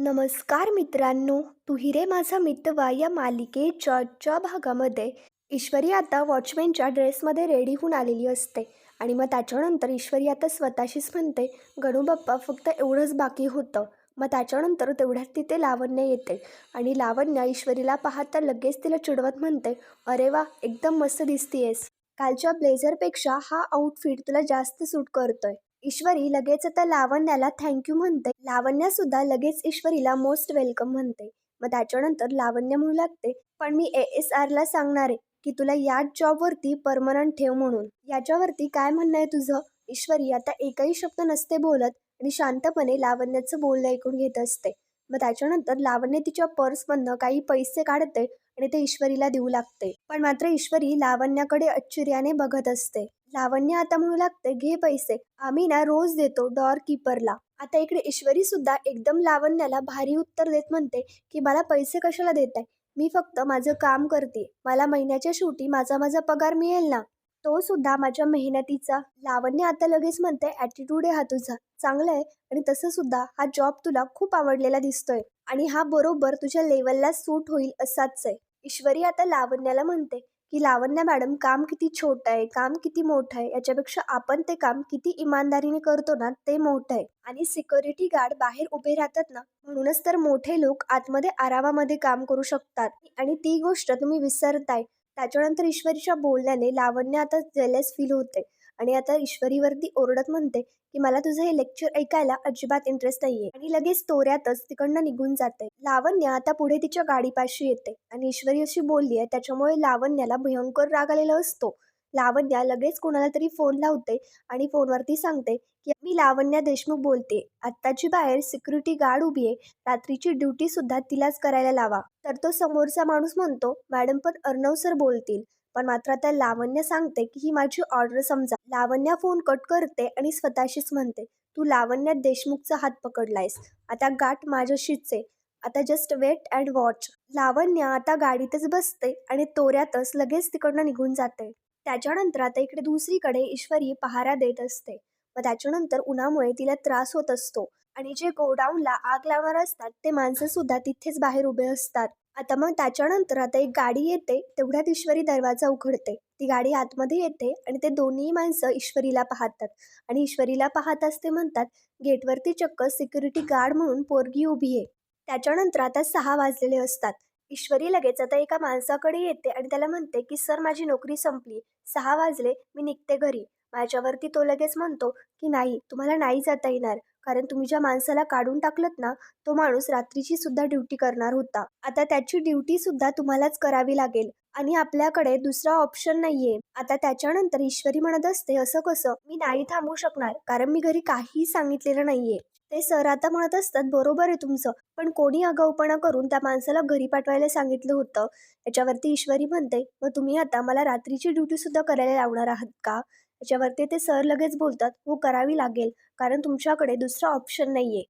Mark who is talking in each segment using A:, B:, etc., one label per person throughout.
A: नमस्कार मित्रांनो तू हिरे माझा मितवा या मालिकेच्या ज्या भागामध्ये. ईश्वरी आता वॉचमॅनच्या ड्रेसमध्ये रेडी होऊन आलेली असते आणि मग त्याच्यानंतर ईश्वरी आता स्वतःशीच म्हणते गणू बाप्पा फक्त एवढंच बाकी होतं. मग त्याच्यानंतर तेवढ्यात तिथे लावण्य येते आणि लावण्य ईश्वरीला पाहता लगेच तिला चिडवत म्हणते अरे वा एकदम मस्त दिसतीयेस. कालच्या ब्लेझरपेक्षा हा आउटफिट तुला जास्त सूट करतोय. ईश्वरी लगेच आता लावण्याला थँक्यू म्हणते. लावण्या सुद्धा लगेच ईश्वरीला मोस्ट वेलकम म्हणते. मग त्याच्यानंतर लावण्य म्हणू लागते पण मी ए एस आरला सांगणार आहे की तुला याच जॉबवरती परमनंट ठेव म्हणून. याच्यावरती काय म्हणणं आहे तुझं? ईश्वरी आता एकही शब्द नसते बोलत आणि शांतपणे लावण्याचं बोलणं ऐकून घेत असते. मग त्याच्यानंतर लावण्य तिच्या पर्समधनं काही पैसे काढते आणि ते ईश्वरीला देऊ लागते. पण मात्र ईश्वरी लावण्याकडे आश्चर्याने बघत असते. लावण्य आता म्हणू लागते घे पैसे. आम्ही ना रोज देतो डॉर कीपरला. आता इकडे ईश्वरी सुद्धा एकदम लावण्याला भारी उत्तर देत म्हणते की मला पैसे कशाला देत आहे मी फक्त माझं काम करते मला महिन्याच्या शेवटी माझा माझा पगार मिळेल ना? तो सुद्धा माझ्या मेहनतीचा लावण्य आता लगेच म्हणते ॲटिट्यूड आहे हा तुझा. चांगला आहे आणि तसं सुद्धा हा जॉब तुला खूप आवडलेला दिसतोय आणि हा बरोबर तुझ्या लेवलला सूट होईल असाच आहे. ईश्वरी आता लावण्याला म्हणते की लावण्य मॅडम काम किती छोटं आहे काम किती मोठं आहे याच्यापेक्षा आपण ते काम किती इमानदारीने करतो ना ते मोठं आहे. आणि सिक्युरिटी गार्ड बाहेर उभे राहतात ना म्हणूनच तर मोठे लोक आतमध्ये आरामामध्ये काम करू शकतात. आणि ती गोष्ट तुम्ही विसरताय. त्याच्यानंतर ईश्वरीच्या बोलण्याने लावण्य आता जेलेस फील होते. आणि आता ईश्वरीवरती ओरडत म्हणते की मला तुझं हे लेक्चर ऐकायला अजिबात इंटरेस्ट नाहीये. आणि लगेच तोऱ्यातच तिकडनं निघून जाते. लावण्य आता पुढे तिच्या गाडीपाशी येते. आणि ईश्वरी अशी बोलली आहे त्याच्यामुळे लावण्याला भयंकर राग आलेला असतो. लावण्या लगेच कोणाला तरी फोन लावते आणि फोनवरती सांगते की मी लावण्या देशमुख बोलते. आत्ताची बाहेर सिक्युरिटी गार्ड उभी आहे. रात्रीची ड्युटी सुद्धा तिलाच करायला लावा. तर तो समोरचा माणूस म्हणतो मॅडम पण अर्णव सर बोलतील. पण मात्र आता लावण्य सांगते की ही माझी ऑर्डर समजा. लावण्या फोन कट करते आणि स्वतःशीच म्हणते तू लावण्यात देशमुखचा हात पकडलायस. आता गाठ माझ्याशीच आहे. आता just wait and watch Lavanya आता गाडीतच बसते आणि तोऱ्यातच लगेच तिकडनं निघून जाते. त्याच्यानंतर आता इकडे दुसरीकडे ईश्वरी पहारा देत असते. व त्याच्यानंतर उन्हामुळे तिला त्रास होत असतो. आणि जे गोडाऊनला आग लावणार असतात ते माणसं सुद्धा तिथेच बाहेर उभे असतात. आता मग त्याच्यानंतर आता एक गाडी येते तेवढ्यात ईश्वरी दरवाजा उघडते. ती गाडी आतमध्ये येते आणि ते दोन्ही माणसं ईश्वरीला पाहतात. आणि ईश्वरीला पाहताच ते म्हणतात गेटवरती चक्क सिक्युरिटी गार्ड म्हणून पोरगी उभी आहे. त्याच्यानंतर आता सहा वाजलेले असतात. ईश्वरी लगेच आता एका माणसाकडे येते आणि त्याला म्हणते की सर माझी नोकरी संपली. सहा वाजले. मी निघते घरी. माझ्यावरती तो लगेच म्हणतो की नाही तुम्हाला नाही जाता येणार. कारण तुम्ही ज्या माणसाला काढून टाकलत ना तो माणूस रात्रीची सुद्धा ड्युटी करणार होता. आता त्याची ड्युटी सुद्धा तुम्हालाच करावी लागेल आणि आपल्याकडे दुसरा ऑप्शन नाहीये. आता त्याच्यानंतर ईश्वरी म्हणत असते असं कसं? मी नाही थांबू शकणार कारण मी घरी काही सांगितलेलं नाहीये. ते सर आता म्हणत असतात बरोबर आहे तुमचं पण कोणी आगाऊपणा करून त्या माणसाला घरी पाठवायला सांगितलं होतं? याच्यावरती ईश्वरी म्हणते मग तुम्ही आता मला रात्रीची ड्युटी सुद्धा करायला लावणार आहात का? याच्यावरती ते सर लगेच बोलतात हो करावी लागेल कारण तुमच्याकडे दुसरा ऑप्शन नाही आहे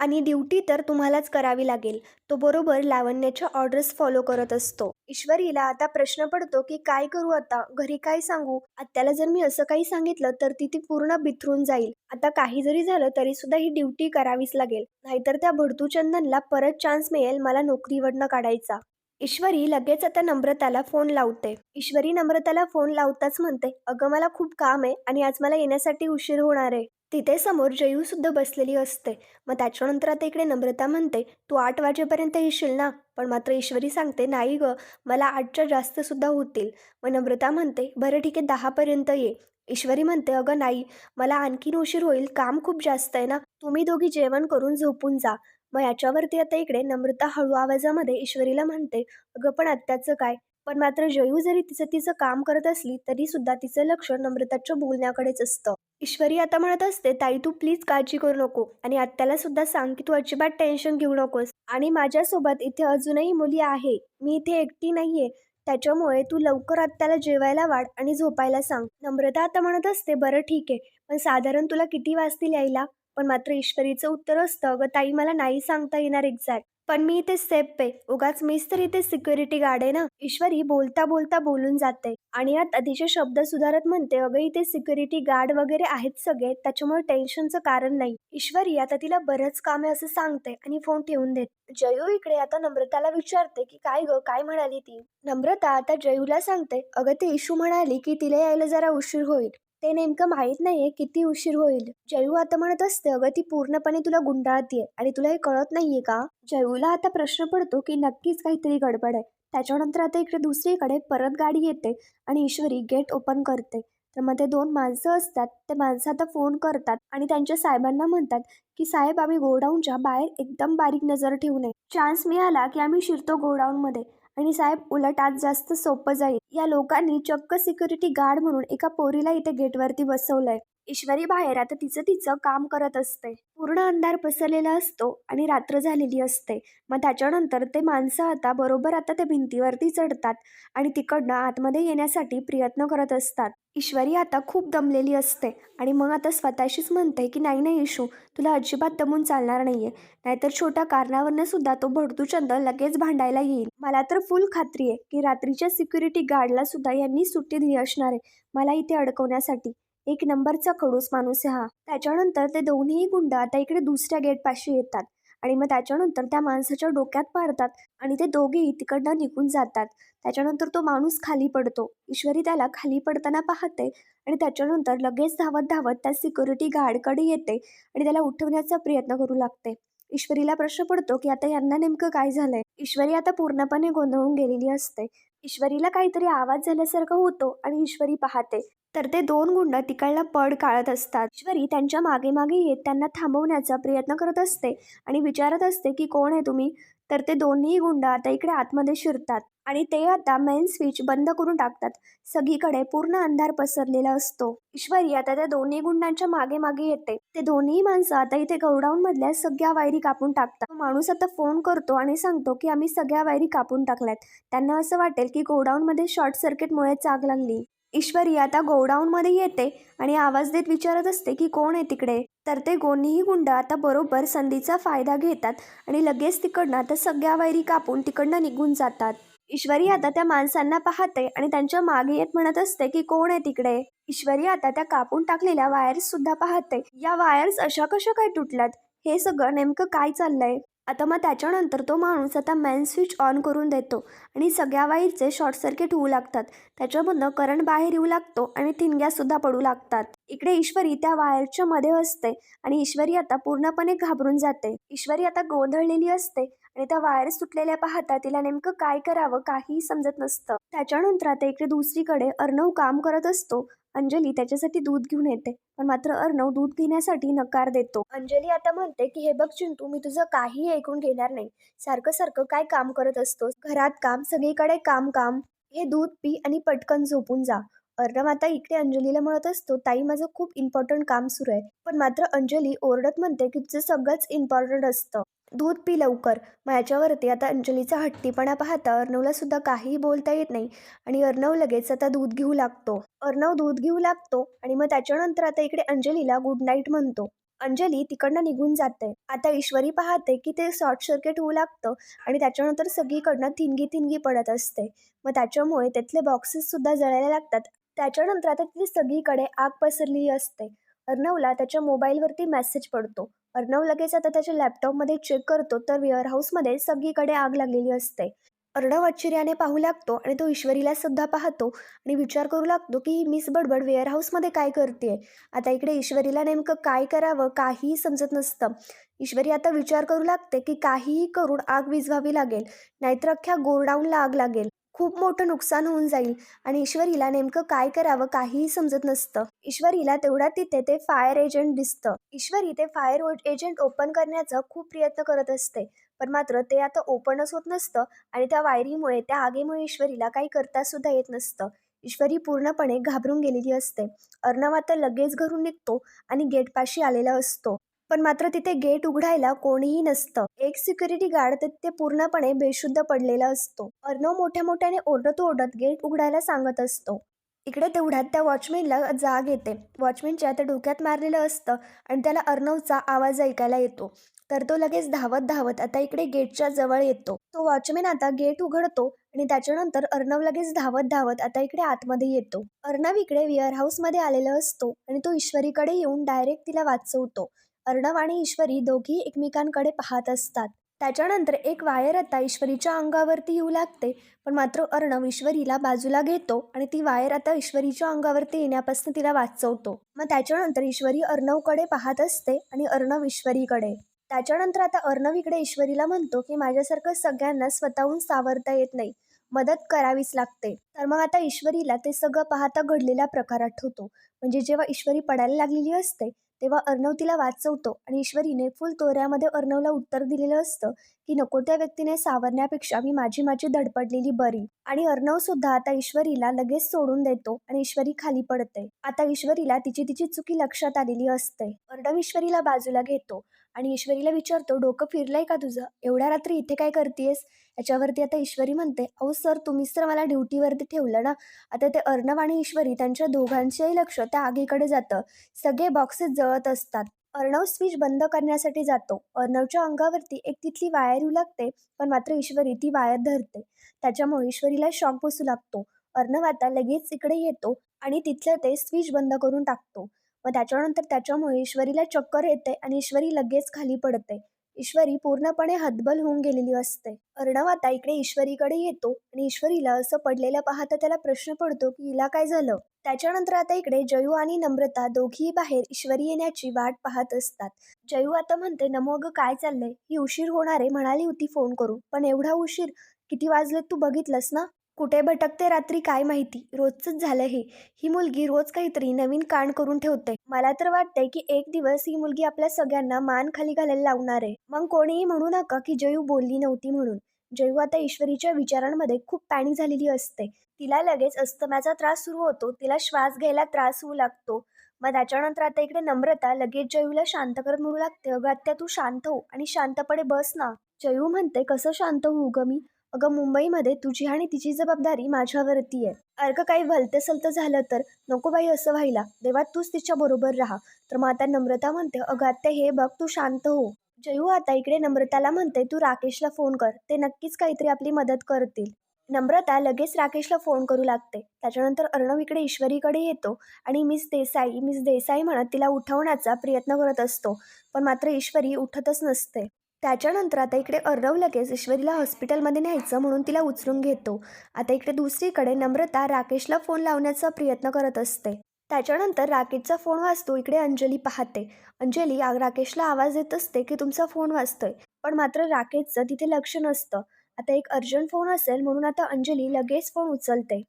A: आणि ड्युटी तर तुम्हालाच करावी लागेल. तो बरोबर लावण्याच्या ऑर्डर्स फॉलो करत असतो. ईश्वरीला आता प्रश्न पडतो की काय करू आता? घरी काय सांगू? आत्याला जर मी असं काही सांगितलं तर ती ती पूर्ण बिथरून जाईल. आता काही जरी झालं तरी सुद्धा ही ड्युटी करावीच लागेल. नाहीतर त्या भडतूचंदनला परत चान्स मिळेल मला नोकरीवरनं काढायचा. ईश्वरी लगेच आता नम्रताला फोन लावते. ईश्वरी नम्रताला फोन लावताच म्हणते अगं मला खूप काम आहे आणि आज मला येण्यासाठी उशीर होणार आहे. तिथे समोर जयू सुद्धा बसलेली असते. मग त्याच्यानंतर आता इकडे नम्रता म्हणते तू आठ वाजेपर्यंत येशील ना? पण मात्र ईश्वरी सांगते नाही गं मला आठच्या जास्त सुद्धा होतील. मग नम्रता म्हणते बरं ठीक आहे दहापर्यंत ये. ईश्वरी म्हणते अगं नाही मला आणखीन उशीर होईल काम खूप जास्त आहे ना? तुम्ही दोघी जेवण करून झोपून जा. मग याच्यावरती आता इकडे नम्रता हळू आवाजामध्ये ईश्वरीला म्हणते अगं पण आत्याचं काय? पण मात्र जयू जरी तिचं तिचं काम करत असली तरी सुद्धा तिचं लक्ष नम्रताच्या बोलण्याकडेच असतं. ईश्वरी आता म्हणत असते ताई तू प्लीज काळजी करू नको आणि आत्याला सुद्धा सांग की तू अजिबात टेन्शन घेऊ नकोस आणि माझ्यासोबत इथे अजूनही मुली आहे. मी इथे एकटी नाहीये. त्याच्यामुळे तू लवकर आत्याला जेवायला वाढ आणि झोपायला सांग. नम्रता आता म्हणत असते बरं ठीक आहे. पण साधारण तुला किती वाजतील यायला? पण मात्र ईश्वरीचं उत्तर असतं. अगं ताई मला नाही सांगता येणार एक्झॅक्ट पण मी इथे सेफ आहे उगाच मीच तर इथे सिक्युरिटी गार्ड आहे ना? ईश्वरी बोलता बोलता बोलून जाते. आणि आता अतिशय शब्द सुधारत म्हणते अगं इथे सिक्युरिटी गार्ड वगैरे आहेत सगळे. त्याच्यामुळे टेन्शनचं कारण नाही. ईश्वरी आता तिला बरंच काम आहे असं सांगते आणि फोन ठेवून देते. जयू इकडे आता नम्रताला विचारते की काय ग? काय म्हणाली ती? नम्रता आता जयूला सांगते अगं ते इशू म्हणाली की तिला यायला जरा उशीर होईल. ते नेमकं माहीत नाहीये किती उशीर होईल. जयू आता म्हणत असते अगं ती पूर्णपणे तुला गुंडाळतीये आणि तुला हे कळत नाहीये का? जयूला आता प्रश्न पडतो की नक्कीच काहीतरी गडबड आहे. त्याच्यानंतर आता इकडे दुसरीकडे परत गाडी येते आणि ईश्वरी गेट ओपन करते. तर मग ते दोन माणसं असतात ते माणसं आता फोन करतात आणि त्यांच्या साहेबांना म्हणतात की साहेब आम्ही गोडाऊनच्या बाहेर एकदम बारीक नजर ठेवू नये. चान्स मिळाला की आम्ही शिरतो गोडाऊनमध्ये. आणि साहेब उलट आज जास्त सोपं जाईल. या लोकांनी चक्क सिक्युरिटी गार्ड म्हणून एका पोरीला इथे गेटवरती बसवलंय. ईश्वरी बाहेर आता तिचं तिचं काम करत असते. पूर्ण अंधार पसरलेला असतो आणि रात्र झालेली असते. मग त्याच्यानंतर ते माणसं आता बरोबर आता त्या भिंतीवरती चढतात आणि तिकडनं आतमध्ये येण्यासाठी प्रयत्न करत असतात. ईश्वरी आता खूप दमलेली असते आणि मग आता स्वतःशीच म्हणते की नाही नाही इशू तुला अजिबात दमून चालणार नाहीये. नाहीतर छोट्या कारणावरनं सुद्धा तो भडतूचंद लगेच भांडायला येईल. मला तर फुल खात्री आहे की रात्रीच्या सिक्युरिटी गार्डला सुद्धा यांनी सुट्टी दिली असणार आहे. मला इथे अडकवण्यासाठी. एक नंबरचा खडूस माणूस आहे हा. त्याच्यानंतर ते दोन्ही गुंड आता इकडे दुसऱ्या गेटपाशी येतात. आणि मग त्याच्यानंतर त्या माणसाच्या डोक्यात मारतात आणि ते दोघेही तिकडनं निघून जातात. त्याच्यानंतर तो माणूस खाली पडतो. ईश्वरी त्याला खाली पडताना पाहते आणि त्याच्यानंतर लगेच धावत धावत त्या सिक्युरिटी गार्डकडे येते आणि त्याला उठवण्याचा प्रयत्न करू लागते. ईश्वरीला प्रश्न पडतो की आता यांना नेमकं काय झालंय? ईश्वरी आता पूर्णपणे गोंधळून गेलेली असते. ईश्वरीला काहीतरी आवाज झाल्यासारखं होतो आणि ईश्वरी पाहते. तर ते दोन गुंड तिकडला पड काढत असतात. ईश्वरी त्यांच्या मागे मागे येत त्यांना थांबवण्याचा प्रयत्न करत असते आणि विचारत असते की कोण आहे तुम्ही? तर ते दोन्ही गुंड आता इकडे आतमध्ये शिरतात आणि ते आता मेन स्विच बंद करून टाकतात. सगळीकडे पूर्ण अंधार पसरलेला असतो. ईश्वरी आता त्या दोन्ही गुंडांच्या मागे मागे येते. ते दोन्ही माणसं आता इथे गौडाऊन मधल्या सगळ्या वायरी कापून टाकतात. माणूस आता फोन करतो आणि सांगतो की आम्ही सगळ्या वायरी कापून टाकल्यात. त्यांना असं वाटेल की गोडाऊन मध्ये शॉर्ट सर्किटमुळे आग लागली. ईश्वरी आता गोडाऊनमध्ये येते आणि आवाज देत विचारत असते की कोण आहे तिकडे? तर ते गोणीही गुंड आता बरोबर संधीचा फायदा घेतात आणि लगेच तिकडनं आता सगळ्या वैरी कापून तिकडनं निघून जातात. ईश्वरी आता त्या माणसांना पाहते आणि त्यांच्या मागे येत म्हणत असते की कोण आहे तिकडे? ईश्वरी आता त्या कापून टाकलेल्या वायर्स सुद्धा पाहते. या वायर्स अशा कशा काय तुटल्यात? हे सगळं नेमकं काय चाललंय? आता मग त्याच्यानंतर तो माणूस आता मेन स्विच ऑन करून देतो. आणि सगळ्या वाईरचे शॉर्ट सर्किट होऊ लागतात. त्याच्यामधनं करंट बाहेर येऊ लागतो आणि ठिणग्यासुद्धा पडू लागतात. इकडे ईश्वरी त्या वायरच्या मध्ये असते आणि ईश्वरी आता पूर्णपणे घाबरून जाते. ईश्वरी आता गोंधळलेली असते आणि त्या वायर सुटलेल्या पाहता तिला नेमकं काय करावं काहीही समजत नसतं. त्याच्यानंतर आता इकडे दुसरीकडे अर्णव काम करत असतो अंजली त्याच्यासाठी दूध घेऊन येते पण मात्र अर्णव दूध घेण्यासाठी नकार देतो. अंजली आता म्हणते की हे बघ चिंटू मी तुझं काही ऐकून घेणार नाही. सारखं सारखं काय काम करत असतोस? घरात काम सगळीकडे काम काम. हे दूध पी आणि पटकन झोपून जा. अर्णव आता इकडे अंजलीला म्हणत असतो ताई माझं खूप इम्पॉर्टंट काम सुरू आहे. पण मात्र अंजली ओरडत म्हणते की तुझं सगळंच इम्पॉर्टंट असतं. दूध पी लवकर. मग याच्यावरती आता अंजलीचा हट्टीपणा पाहता अर्णवला सुद्धा काहीही बोलता येत नाही आणि अर्णव लगेच आता दूध घेऊ लागतो. अर्णव दूध घेऊ लागतो आणि मग त्याच्यानंतर आता इकडे अंजलीला गुड नाईट म्हणतो. अंजली तिकडनं निघून जाते. आता ईश्वरी पाहते की ते शॉर्ट सर्किट होऊ लागतं आणि त्याच्यानंतर सगळीकडनं थिनगी थिनगी पडत असते. मग त्याच्यामुळे त्यातले बॉक्सेस सुद्धा जळायला लागतात. त्याच्यानंतर आता तिथे सगळीकडे आग पसरलेली असते. अर्णवला त्याच्या मोबाईलवरती मेसेज पडतो. अर्णव लगेच आता त्याच्या लॅपटॉपमध्ये चेक करतो तर वेअरहाऊसमध्ये सगळीकडे आग लागलेली असते. अर्णव आश्चर्याने पाहू लागतो आणि तो ईश्वरीला सुद्धा पाहतो आणि विचार करू लागतो की मिस बडबड वेअरहाऊसमध्ये काय करते आता इकडे ईश्वरीला नेमकं काय करावं काहीही समजत नसतं. ईश्वरी आता विचार करू लागते की काहीही करून आग विझवावी लागेल नाहीतर अख्ख्या गोरडाऊनला आग लागेल. खूप मोठं नुकसान होऊन जाईल. आणि ईश्वरीला नेमकं काय करावं काहीही समजत नसतं. ईश्वरीला तेवढ्या तिथे ते फायर एजंट दिसतं. ईश्वरी ते फायर एजंट ओपन करण्याचा खूप प्रयत्न करत असते. पण मात्र ते आता ओपनच होत नसतं आणि त्या वायरीमुळे त्या आगीमुळे ईश्वरीला काही करता सुद्धा येत नसतं. ईश्वरी पूर्णपणे घाबरून गेलेली असते. अर्णव आता लगेच घरून निघतो आणि गेटपाशी आलेला असतो. पण मात्र तिथे गेट उघडायला कोणीही नसतं. एक सिक्युरिटी गार्ड तिथे पूर्णपणे बेशुद्ध पडलेला असतो. अर्णव मोठ्या मोठ्याने ओरडत ओरडत गेट उघडायला सांगत असतो. इकडे तेवढ्यात त्या वॉचमॅनला जाग येते. वॉचमॅनच्या त्या डोक्यात मारलेलं असतं आणि त्याला अर्णवचा आवाज ऐकायला येतो. तर तो लगेच धावत धावत आता इकडे गेटच्या जवळ येतो. तो वॉचमॅन आता गेट उघडतो आणि त्याच्यानंतर अर्णव लगेच धावत धावत आता इकडे आतमध्ये येतो. अर्णव इकडे वेअरहाऊसमध्ये आलेला असतो आणि तो ईश्वरीकडे येऊन डायरेक्ट तिला वाचवतो. अर्णव आणि ईश्वरी दोघी एकमेकांकडे पाहत असतात. त्याच्यानंतर एक वायर आता ईश्वरीच्या अंगावरती येऊ लागते पण मात्र अर्णव ईश्वरीला बाजूला घेतो आणि ती वायर आता ईश्वरीच्या अंगावरती येण्यापासून तिला वाचवतो. मग त्याच्यानंतर ईश्वरी अर्णवकडे पाहत असते आणि अर्णव ईश्वरीकडे. त्याच्यानंतर आता अर्णव इकडे ईश्वरीला म्हणतो की माझ्यासारखं सगळ्यांना स्वतःहून सावरता येत नाही. मदत करावीच लागते. तर मग आता ईश्वरीला ते सगळं पाहता घडलेला प्रकार आठवतो. म्हणजे जेव्हा ईश्वरी पडायला लागलेली असते तेव्हा अर्णव तिला वाचवतो आणि ईश्वरीने फुल तोऱ्यामध्ये अर्णवला उत्तर दिलेलं असतं की नको त्या व्यक्तीने सावरण्यापेक्षा मी माझी माझी धडपडलेली बरी. आणि अर्णव सुद्धा आता ईश्वरीला लगेच सोडून देतो आणि ईश्वरी खाली पडते. आता ईश्वरीला तिची तिची चुकी लक्षात आलेली असते. अर्णव ईश्वरीला बाजूला घेतो. आणि ईश्वरीला विचारतो डोकं फिरलंय का तुझं? एवढ्या रात्री इथे काय करतेस याच्यावरती आता ईश्वरी म्हणते अहो सर तुम्हीच तर मला ड्युटीवरती ठेवलं ना? आता ते अर्णव आणि ईश्वरी त्यांच्या दोघांचेही लक्ष त्या आगीकडे जातं. सगळे बॉक्सेस जळत असतात. अर्णव स्विच बंद करण्यासाठी जातो. अर्णवच्या अंगावरती एक तिथली वायर येऊ लागते पण मात्र ईश्वरी ती वायर धरते. त्याच्यामुळे ईश्वरीला शॉक बसू लागतो. अर्णव आता लगेच इकडे येतो आणि तिथलं ते स्विच बंद करून टाकतो. मग त्याच्यानंतर त्याच्यामुळे ईश्वरीला चक्कर येते आणि ईश्वरी लगेच खाली पडते. ईश्वरी पूर्णपणे हतबल होऊन गेलेली असते. अर्णव आता इकडे ईश्वरीकडे येतो आणि ईश्वरीला असं पडलेलं पाहता त्याला प्रश्न पडतो की हिला काय झालं? त्याच्यानंतर आता इकडे जयू आणि नम्रता दोघीही बाहेर ईश्वरी येण्याची वाट पाहत असतात. जयू आता म्हणते नमो अगं काय चाललंय? ही उशीर होणार आहे म्हणाली होती फोन करून. पण एवढा उशीर? किती वाजले तू बघितलंस ना? कुठे भटकते रात्री काय माहिती? रोजच झालं हे. ही मुलगी रोज काहीतरी नवीन कांड करून ठेवते. मला तर वाटतंय की एक दिवस ही मुलगी आपल्या सगळ्यांना मान खाली घालायला लावणार आहे. मग कोणीही म्हणू नका की जयू बोलली नव्हती म्हणून. जयू आता ईश्वरीच्या विचारांमध्ये खूप पॅनिक झालेली असते. तिला लगेच अस्तम्याचा त्रास सुरू होतो. तिला श्वास घ्यायला त्रास होऊ लागतो. मग त्याच्यानंतर आता इकडे नम्रता लगेच जयूला शांत करत म्हणू लागते अगं आत्या तू शांत हो आणि शांतपणे बस ना. जयू म्हणते कसं शांत होऊ ग मी? अगं मुंबईमध्ये तुझी आणि तिची जबाबदारी माझ्यावरती आहे. अर्क काही भलतं सलतं झालं तर नको बाई असं व्हायला. देवा तूच तिच्या बरोबर राहा. तर मग आता नम्रता म्हणते अगं आत्या हे बघ तू शांत हो. जयू आता इकडे नम्रताला म्हणते तू राकेशला फोन कर. ते नक्कीच काहीतरी आपली मदत करतील. नम्रता लगेच राकेशला फोन करू लागते. त्याच्यानंतर अर्णव इकडे ईश्वरीकडे येतो आणि मिस देसाई मिस देसाई म्हणत तिला उठवण्याचा प्रयत्न करत असतो. पण मात्र ईश्वरी उठतच नसते. त्याच्यानंतर आता इकडे अर्णव लगेच ईश्वरीला हॉस्पिटलमध्ये न्यायचं म्हणून तिला उचलून घेतो. आता इकडे दुसरीकडे नम्रता राकेशला फोन लावण्याचा प्रयत्न करत असते. त्याच्यानंतर राकेशचा फोन वाजतो इकडे अंजली पाहते. अंजली आ- राकेशला आवाज देत असते की तुमचा फोन वाजतोय. पण मात्र राकेशचं तिथे लक्ष नसतं. आता एक अर्जंट फोन असेल म्हणून आता अंजली लगेच फोन उचलते.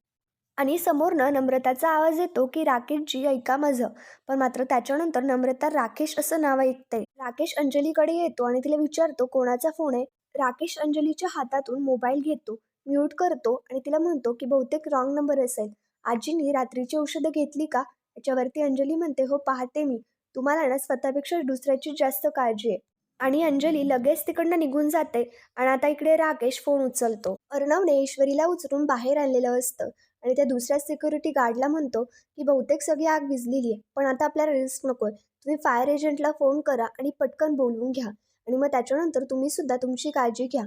A: आणि समोरनं नम्रताचा आवाज येतो की राकेशजी ऐका माझं. पण मात्र त्याच्यानंतर नम्रता राकेश असं नाव ऐकते. राकेश अंजलीकडे येतो आणि तिला विचारतो कोणाचा फोन आहे? राकेश अंजलीच्या हातातून मोबाईल घेतो म्यूट करतो आणि तिला म्हणतो की बहुतेक रॉंग नंबर असेल. आजीनी रात्रीची औषधं घेतली का? याच्यावरती अंजली म्हणते हो पाहते मी. तुम्हाला ना स्वतःपेक्षा दुसऱ्याची जास्त काळजी आहे. आणि अंजली लगेच तिकडनं निघून जाते आणि आता इकडे राकेश फोन उचलतो. अर्णवने ईश्वरीला उचलून बाहेर आणलेलं असतं. आणि त्या दुसऱ्या सिक्युरिटी गार्डला म्हणतो की बहुतेक सगळी आग विजलेली आहे पण आता आपल्याला रिस्क नको आहे तुम्ही फायर एजंटला फोन करा आणि पटकन बोलवून घ्या. आणि मग त्याच्यानंतर तुम्ही सुद्धा तुमची काळजी घ्या.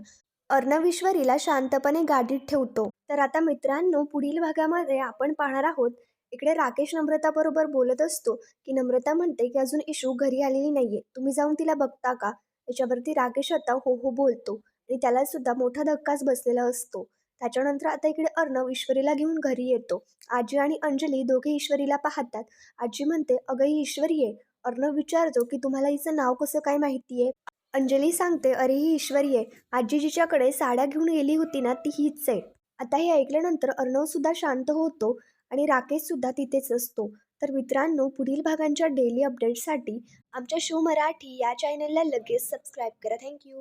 A: अर्णव शांतपणे गाडीत ठेवतो. तर आता मित्रांनो पुढील भागामध्ये आपण पाहणार आहोत इकडे राकेश नम्रता बरोबर बोलत असतो की नम्रता म्हणते की अजून इशू घरी आलेली नाहीये. तुम्ही जाऊन तिला बघता का? याच्यावरती राकेश आता हो हो बोलतो आणि त्याला सुद्धा मोठा धक्काच बसलेला असतो. त्याच्यानंतर आता इकडे अर्णव ईश्वरीला घेऊन घरी येतो. आजी आणि अंजली दोघे ईश्वरीला पाहतात. आजी म्हणते अगं ही ईश्वरी आहे. अर्णव विचारतो की तुम्हाला हिचं नाव कसं काय माहिती आहे अंजली सांगते अरे ही ईश्वरी आहे. आजी जिच्याकडे साड्या घेऊन गेली होती ना ती हीच आहे. आता हे ऐकल्यानंतर अर्णव सुद्धा शांत होतो आणि राकेश सुद्धा तिथेच असतो. तर मित्रांनो पुढील भागांच्या डेली अपडेट्ससाठी आमच्या शो मराठी या चॅनलला लगेच सबस्क्राईब करा. थँक्यू